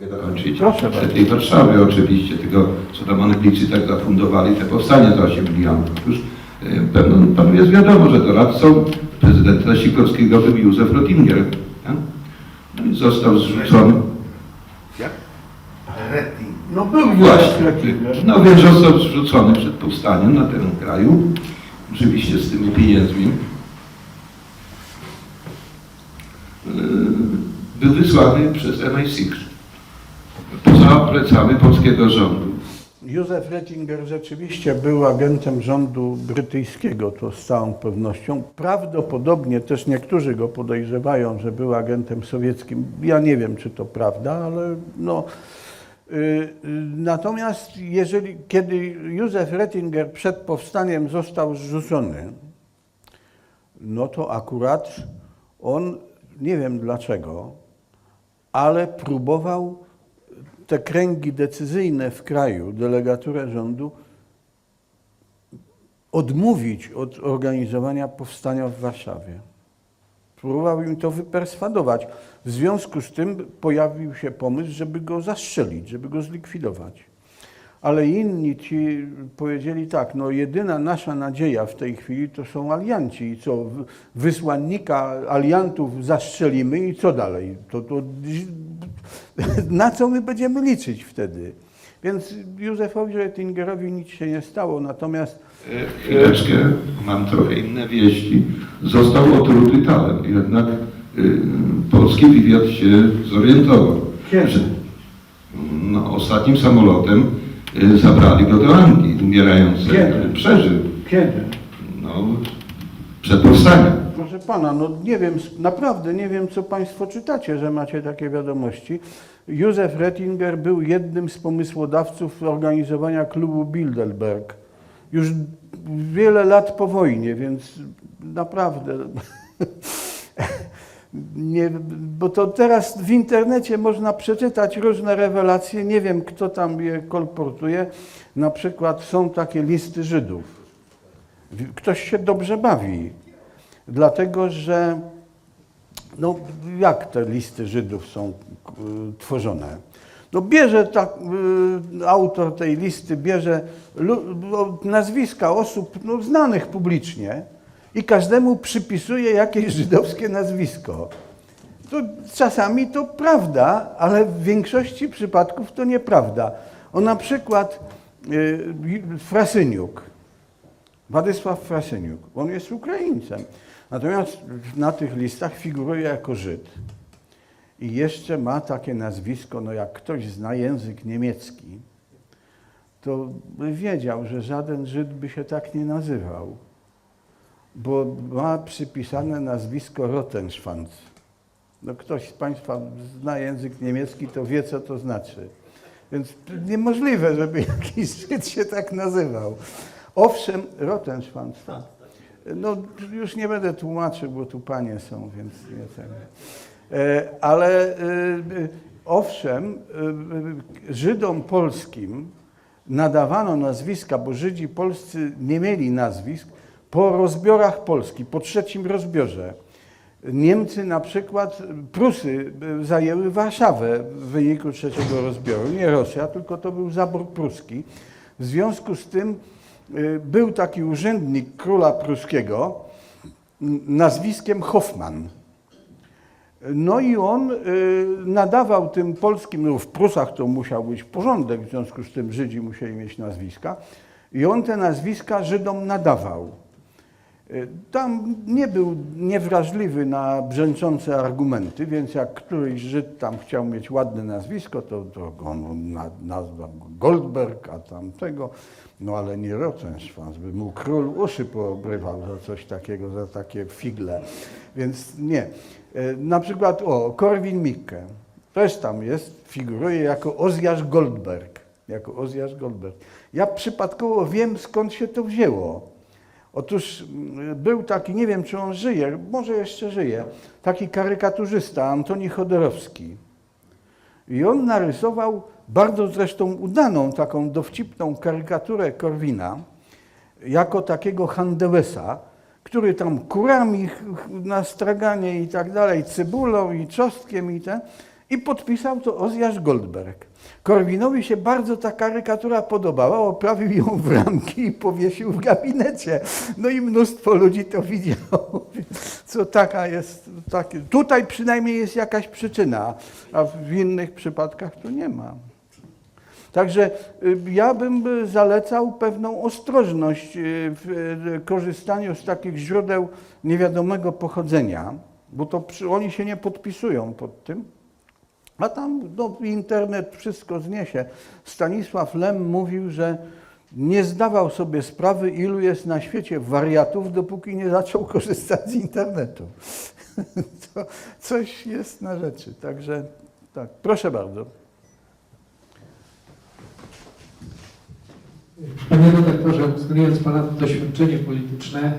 Mogę dokończyć. Proszę Przed tej Warszawy oczywiście, tylko co tam Anglicy tak zafundowali te powstania za 8 milionów. Otóż e, pewno panu jest wiadomo, że doradcą prezydenta Sikorskiego był Józef Rottinger. tak? No i został zrzucony. Jak? No był Właśnie. No więc został zrzucony przed powstaniem na teren kraju. Oczywiście z tymi pieniędzmi. Yy, Był wysłany przez MI6 poza plecami polskiego rządu. Józef Rettinger rzeczywiście był agentem rządu brytyjskiego, to z całą pewnością. Prawdopodobnie też niektórzy go podejrzewają, że był agentem sowieckim. Ja nie wiem, czy to prawda, ale no. y, y, Natomiast jeżeli, kiedy Józef Rettinger przed powstaniem został zrzucony, no to akurat on, nie wiem dlaczego, ale próbował te kręgi decyzyjne w kraju, delegaturę rządu, odmówić od organizowania powstania w Warszawie. Próbował im to wyperswadować. W związku z tym pojawił się pomysł, żeby go zastrzelić, żeby go zlikwidować. Ale inni ci powiedzieli tak, no jedyna nasza nadzieja w tej chwili to są alianci. I co, wysłannika aliantów zastrzelimy i co dalej? To, to, na co my będziemy liczyć wtedy? Więc Józefowi Rettingerowi nic się nie stało, natomiast E, Chwileczkę, mam trochę inne wieści. Został otruty talem, jednak y, polski wywiad się zorientował. Kiedy? no, ostatnim samolotem zabrali go do Anglii, umierający. Kiedy? Przeżył. kiedy? No, przed powstaniem. Proszę pana, no nie wiem, naprawdę nie wiem, co państwo czytacie, że macie takie wiadomości. Józef Rettinger był jednym z pomysłodawców organizowania klubu Bilderberg. Już wiele lat po wojnie, więc naprawdę. Nie, bo to teraz w internecie można przeczytać różne rewelacje. Nie wiem, kto tam je kolportuje. Na przykład są takie listy Żydów. Ktoś się dobrze bawi. Dlatego, że no, jak te listy Żydów są y, tworzone? No bierze tak, autor tej listy bierze nazwiska osób no, znanych publicznie i każdemu przypisuje jakieś żydowskie nazwisko. To czasami to prawda, ale w większości przypadków to nieprawda. O na przykład y, Frasyniuk. Władysław Frasyniuk. On jest Ukraińcem. Natomiast na tych listach figuruje jako Żyd. I jeszcze ma takie nazwisko, no jak ktoś zna język niemiecki, to by wiedział, że żaden Żyd by się tak nie nazywał. Bo ma przypisane nazwisko Rottenschwanz. No ktoś z Państwa zna język niemiecki, to wie, co to znaczy. Więc niemożliwe, żeby jakiś Żyd się tak nazywał. Owszem, Rottenschwanz. tak. No już nie będę tłumaczył, bo tu panie są, więc nie ten. E, Ale e, owszem, e, Żydom polskim nadawano nazwiska, bo Żydzi polscy nie mieli nazwisk po rozbiorach Polski, po trzecim rozbiorze. Niemcy na przykład, Prusy e, zajęły Warszawę w wyniku trzeciego rozbioru. Nie Rosja, tylko to był zabór pruski. W związku z tym y, był taki urzędnik króla pruskiego nazwiskiem Hoffman. No i on y, nadawał tym polskim, no w Prusach to musiał być porządek, w związku z tym Żydzi musieli mieć nazwiska. I on te nazwiska Żydom nadawał. Y, Tam nie był niewrażliwy na brzęczące argumenty, więc jak któryś Żyd tam chciał mieć ładne nazwisko, to, to on na- nazwał go Goldberg, a tamtego, no ale nie Rottenschwanz, by mu król uszy poobrywał za coś takiego, za takie figle. Więc nie. Y, Na przykład, o, Korwin Mikke, też tam jest, figuruje jako Ozjasz Goldberg. Jako Ozjasz Goldberg. Ja przypadkowo wiem, skąd się to wzięło. Otóż mm, był taki, nie wiem czy on żyje, może jeszcze żyje, taki karykaturzysta Antoni Chodorowski. I on narysował bardzo zresztą udaną, taką dowcipną karykaturę Korwina jako takiego Handelesa, który tam kurami na straganie i tak dalej, cebulą i czosnkiem i ten. I podpisał to Ozjasz Goldberg. Korwinowi się bardzo ta karykatura podobała, oprawił ją w ramki i powiesił w gabinecie. No i mnóstwo ludzi to widziało. Co taka jest, takie. tutaj przynajmniej jest jakaś przyczyna, a w innych przypadkach tu nie ma. Także y, ja bym y, zalecał pewną ostrożność y, w korzystaniu z takich źródeł niewiadomego pochodzenia, bo to oni się nie podpisują pod tym. A tam no, internet wszystko zniesie. Stanisław Lem mówił, że nie zdawał sobie sprawy, ilu jest na świecie wariatów, dopóki nie zaczął korzystać z internetu. to coś jest na rzeczy. Także tak, proszę bardzo. Panie redaktorze, uwzględniając Pana doświadczenie polityczne, e,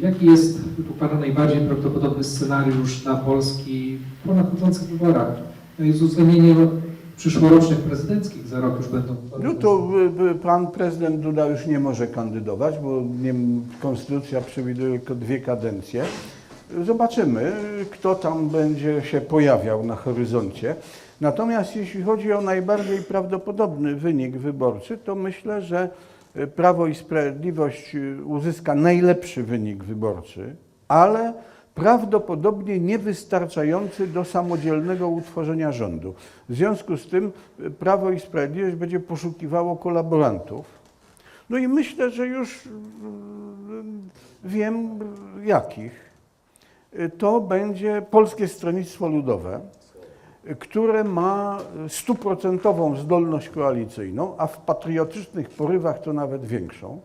jaki jest według Pana najbardziej prawdopodobny scenariusz na Polski po nadchodzących wyborach? Z uwzględnieniem przyszłorocznych prezydenckich, za rok już będą. No to pan prezydent Duda już nie może kandydować, bo nie, konstytucja przewiduje tylko dwie kadencje. Zobaczymy, kto tam będzie się pojawiał na horyzoncie. Natomiast jeśli chodzi o najbardziej prawdopodobny wynik wyborczy, to myślę, że Prawo i Sprawiedliwość uzyska najlepszy wynik wyborczy, ale prawdopodobnie niewystarczający do samodzielnego utworzenia rządu. W związku z tym y, Prawo i Sprawiedliwość będzie poszukiwało kolaborantów. No i myślę, że już y, wiem y, jakich. Y, To będzie Polskie Stronnictwo Ludowe, które ma y, stuprocentową zdolność koalicyjną, a w patriotycznych porywach to nawet większą.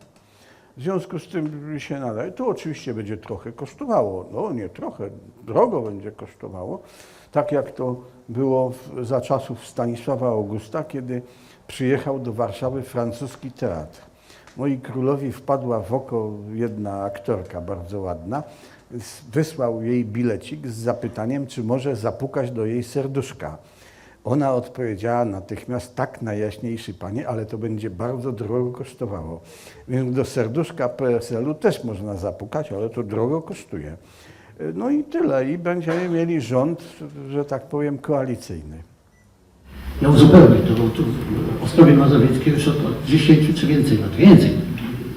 W związku z tym się nadaje. To oczywiście będzie trochę kosztowało. No nie trochę, drogo będzie kosztowało. Tak jak to było w, za czasów Stanisława Augusta, kiedy przyjechał do Warszawy francuski teatr. Moi królowi wpadła w oko jedna aktorka bardzo ładna. Wysłał jej bilecik z zapytaniem, czy może zapukać do jej serduszka. Ona odpowiedziała natychmiast, tak najjaśniejszy panie, ale to będzie bardzo drogo kosztowało. Więc do serduszka PSL-u też można zapukać, ale to drogo kosztuje. No i tyle. I będziemy mieli rząd, że tak powiem, koalicyjny. Ja uzupełnię to, bo tu w Ostrowie Mazowieckiej już od, od 10 czy więcej lat, więcej.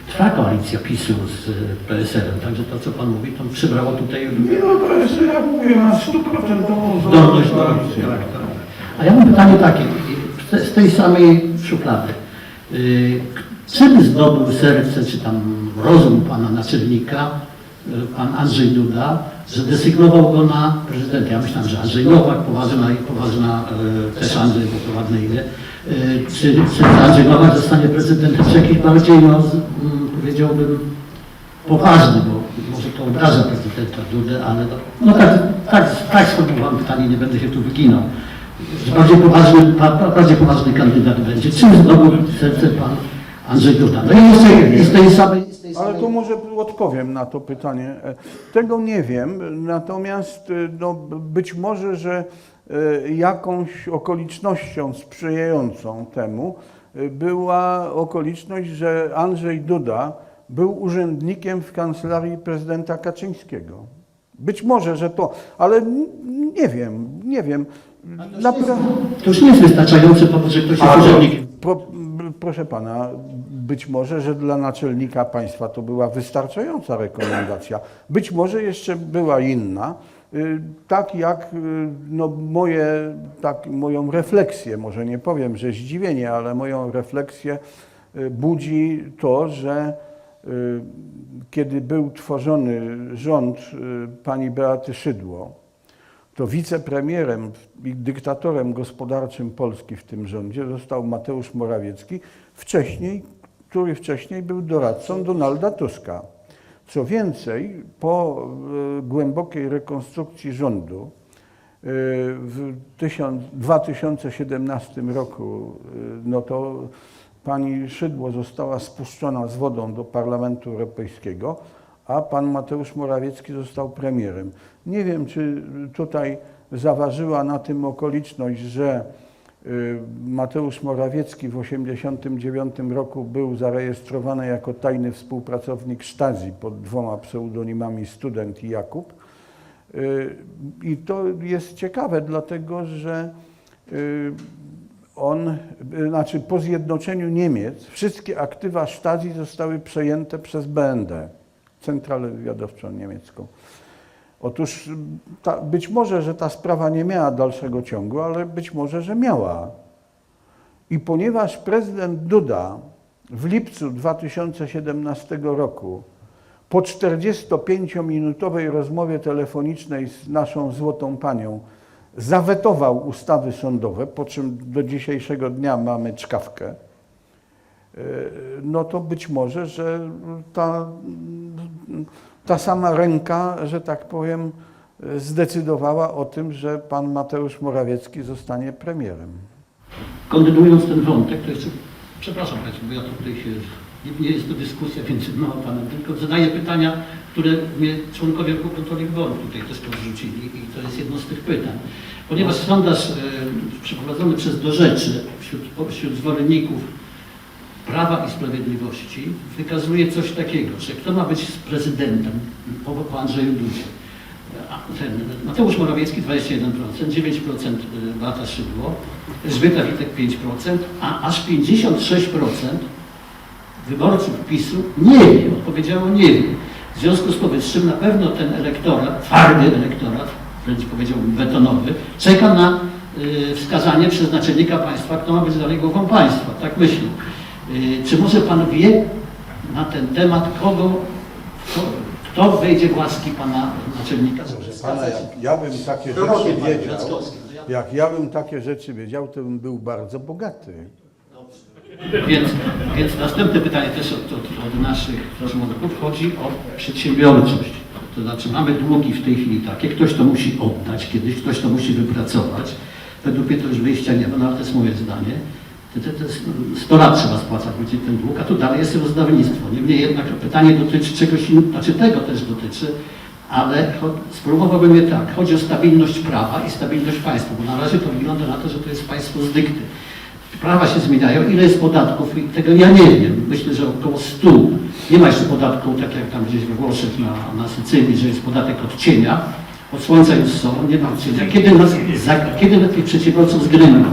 Trwa koalicja PiSu z e, PSL-em, także to, co Pan mówi, to przybrało tutaj Nie no, PSL, ja mówię, ma stuprocentową zdolność do... Tak, tak. A ja mam pytanie takie, z te- z tej samej szuflady. Czym zdobył serce, czy tam rozum Pana naczelnika, y, Pan Andrzej Duda, że desygnował go na prezydenta? Ja myślałem, że Andrzej Nowak, poważna, poważna y, też Andrzej, bo to ładne imię. Y, Czy, czy Andrzej Nowak zostanie prezydentem, czy jakiś bardziej, no, mm, powiedziałbym, poważny, bo może to obraża prezydenta Dudę, ale no tak, tak, tak sformułowałem pytanie, nie będę się tu wyginał. Bardziej poważny, pa, pa, bardziej poważny kandydat będzie. Czym zdobył serce pan Andrzej Duda? No i jeszcze z tej samej... Ale to może odpowiem na to pytanie. E, Tego nie wiem, natomiast e, no, być może, że e, jakąś okolicznością sprzyjającą temu była okoliczność, że Andrzej Duda był urzędnikiem w kancelarii prezydenta Kaczyńskiego. Być może, że to, ale nie wiem, nie wiem. Naprawdę. To już nie jest wystarczający powód, że ktoś jest urzędnikiem. Pro, proszę pana, być może, że dla naczelnika państwa to była wystarczająca rekomendacja. Być może jeszcze była inna. Y, Tak jak y, no, moje, tak, moją refleksję, może nie powiem, że zdziwienie, ale moją refleksję y, budzi to, że kiedy był tworzony rząd pani Beaty Szydło, to wicepremierem i dyktatorem gospodarczym Polski w tym rządzie został Mateusz Morawiecki, wcześniej, który wcześniej był doradcą Donalda Tuska. Co więcej, po e, głębokiej rekonstrukcji rządu e, w tysiąc- 2017 roku, e, no to pani Szydło została spuszczona z wodą do Parlamentu Europejskiego, a pan Mateusz Morawiecki został premierem. Nie wiem, czy tutaj zaważyła na tym okoliczność, że y, Mateusz Morawiecki w 1989 roku był zarejestrowany jako tajny współpracownik Stazji pod dwoma pseudonimami Student i Jakub. Y, I to jest ciekawe, dlatego że y, on, znaczy po zjednoczeniu Niemiec, wszystkie aktywa Stasi zostały przejęte przez BND, Centralę Wywiadowczą Niemiecką. Otóż ta, być może, że ta sprawa nie miała dalszego ciągu, ale być może, że miała. I ponieważ prezydent Duda w lipcu 2017 roku po 45-minutowej rozmowie telefonicznej z naszą złotą panią zawetował ustawy sądowe, po czym do dzisiejszego dnia mamy czkawkę, no to być może, że ta, ta sama ręka, że tak powiem, zdecydowała o tym, że pan Mateusz Morawiecki zostanie premierem. Kontynuując ten wątek, to jeszcze, przepraszam Państwa, bo ja tutaj się, nie, jest to dyskusja między mną a Panem, tylko zadaję pytania, które mnie członkowie kontroli wyborów tutaj też podrzucili i to jest jedno z tych pytań. Ponieważ sondaż e, przeprowadzony przez Do Rzeczy wśród, wśród zwolenników Prawa i Sprawiedliwości wykazuje coś takiego, że kto ma być prezydentem po, po Andrzeju Dudzie? Ten Mateusz Morawiecki 21%, 9% Beata Szydło, Elżbieta Witek 5%, a aż 56% wyborców PiSu nie wie, odpowiedziało nie wie. W związku z powyższym na pewno ten elektorat, twardy elektorat, wręcz powiedziałbym betonowy, czeka na y, wskazanie przez naczelnika państwa, kto ma być dalej głową państwa. Tak myślę. Y, czy może Pan wie na ten temat, kogo, kto, kto wejdzie w łaski Pana naczelnika? Pana, jak ja bym takie rzeczy Panie wiedział, jak ja bym takie rzeczy wiedział, to bym był bardzo bogaty. Więc, więc następne pytanie też od, od, od naszych rozmówców chodzi o przedsiębiorczość. To znaczy mamy długi w tej chwili takie, ktoś to musi oddać kiedyś, ktoś to musi wypracować. Według mnie to już wyjścia nie ma, no ale to jest moje zdanie. To jest 100 lat trzeba spłacać będzie ten dług, a tu dalej jest rozdawnictwo. Niemniej jednak pytanie dotyczy czegoś innego, znaczy tego też dotyczy, ale spróbowałbym je tak. Chodzi o stabilność prawa i stabilność państwa, bo na razie to wygląda na to, że to jest państwo z dykty. Prawa się zmieniają, ile jest podatków i tego ja nie wiem. Myślę, że około 100. Nie ma jeszcze podatku, tak jak tam gdzieś we Włoszech na, na Sycylii, że jest podatek od cienia. Od słońca już są, nie ma cienia. Kiedy, nas, za, kiedy tych przedsiębiorców zgrynął?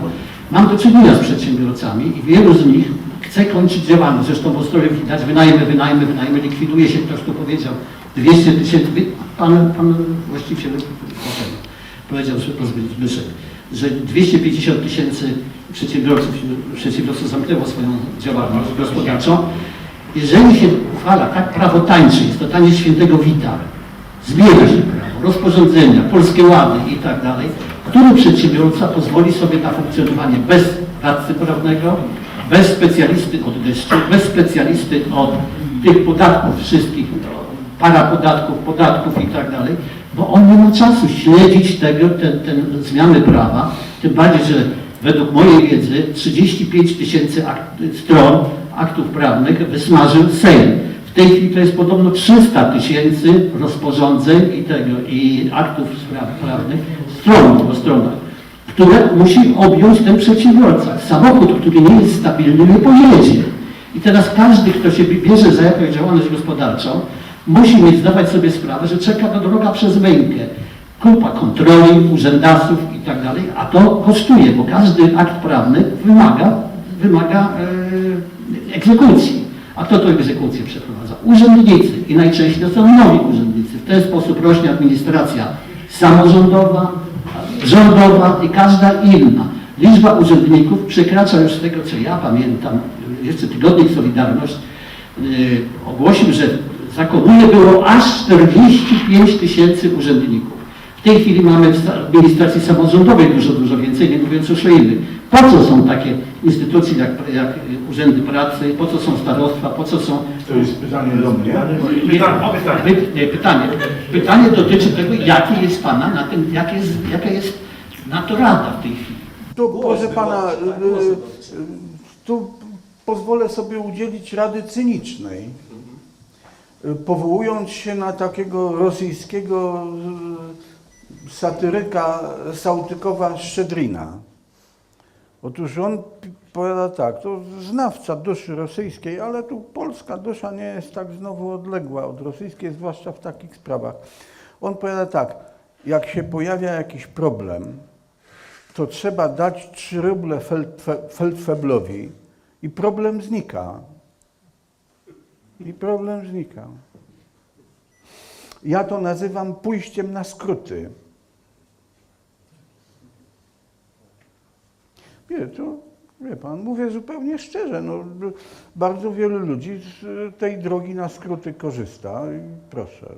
Mam do czynienia z przedsiębiorcami i wielu z nich chce kończyć działalność. Zresztą w Ostrowie widać, wynajmy, wynajmy, wynajmy, likwiduje się, ktoś tu powiedział, 200 tysięcy, pan, pan właściciel powiedział, Zbyszek, że 250 tysięcy przedsiębiorców, przedsiębiorców zamknęło swoją działalność gospodarczą. Jeżeli się uchwala tak prawo tańczy, jest to taniec świętego Wita, zmienia się prawo, rozporządzenia, polskie łady i tak dalej, który przedsiębiorca pozwoli sobie na funkcjonowanie bez radcy prawnego, bez specjalisty od deszczu, bez specjalisty od tych podatków wszystkich, parapodatków, podatków i tak dalej, bo on nie ma czasu śledzić tego, ten, ten zmiany prawa, tym bardziej, że według mojej wiedzy 35 tysięcy akt, stron aktów prawnych wysmażył Sejm. Tej chwili to jest podobno 300 tysięcy rozporządzeń i tego, i aktów spraw prawnych, stron po stronach, które musi objąć ten przedsiębiorca. Samochód, który nie jest stabilny, nie pojedzie. I teraz każdy, kto się bierze za jakąś działalność gospodarczą, musi mieć, zdawać sobie sprawę, że czeka go droga przez mękę. Kupa kontroli, urzędasów i tak dalej, a to kosztuje, bo każdy akt prawny wymaga, wymaga e, egzekucji. A kto to egzekucję przeprowadza? Urzędnicy i najczęściej to są nowi urzędnicy. W ten sposób rośnie administracja samorządowa, rządowa i każda inna. Liczba urzędników przekracza już z tego, co ja pamiętam, jeszcze Tygodnik Solidarność yy, ogłosił, że zakonuje było aż 45 tysięcy urzędników. W tej chwili mamy w administracji samorządowej dużo, dużo więcej, nie mówiąc już o innych. Po co są takie instytucje jak, jak urzędy pracy, po co są starostwa, po co są To jest pytanie do mnie. nie, py- nie, pytanie. Pytanie dotyczy tego, jaki jest Pana na tym, jak jest, jaka jest na to rada w tej chwili. Tu, proszę pana, y, y, tu pozwolę sobie udzielić rady cynicznej. Y, Powołując się na takiego rosyjskiego y, satyryka Sautykowa Szczedrina. Otóż on powiada tak, to znawca duszy rosyjskiej, ale tu polska dusza nie jest tak znowu odległa od rosyjskiej, zwłaszcza w takich sprawach. On powiada tak, jak się pojawia jakiś problem, to trzeba dać 3 ruble Feldfe- Feldfeblowi i problem znika. I problem znika. Ja to nazywam pójściem na skróty. Nie, to wie pan, mówię zupełnie szczerze. No, bardzo wielu ludzi z tej drogi na skróty korzysta i proszę.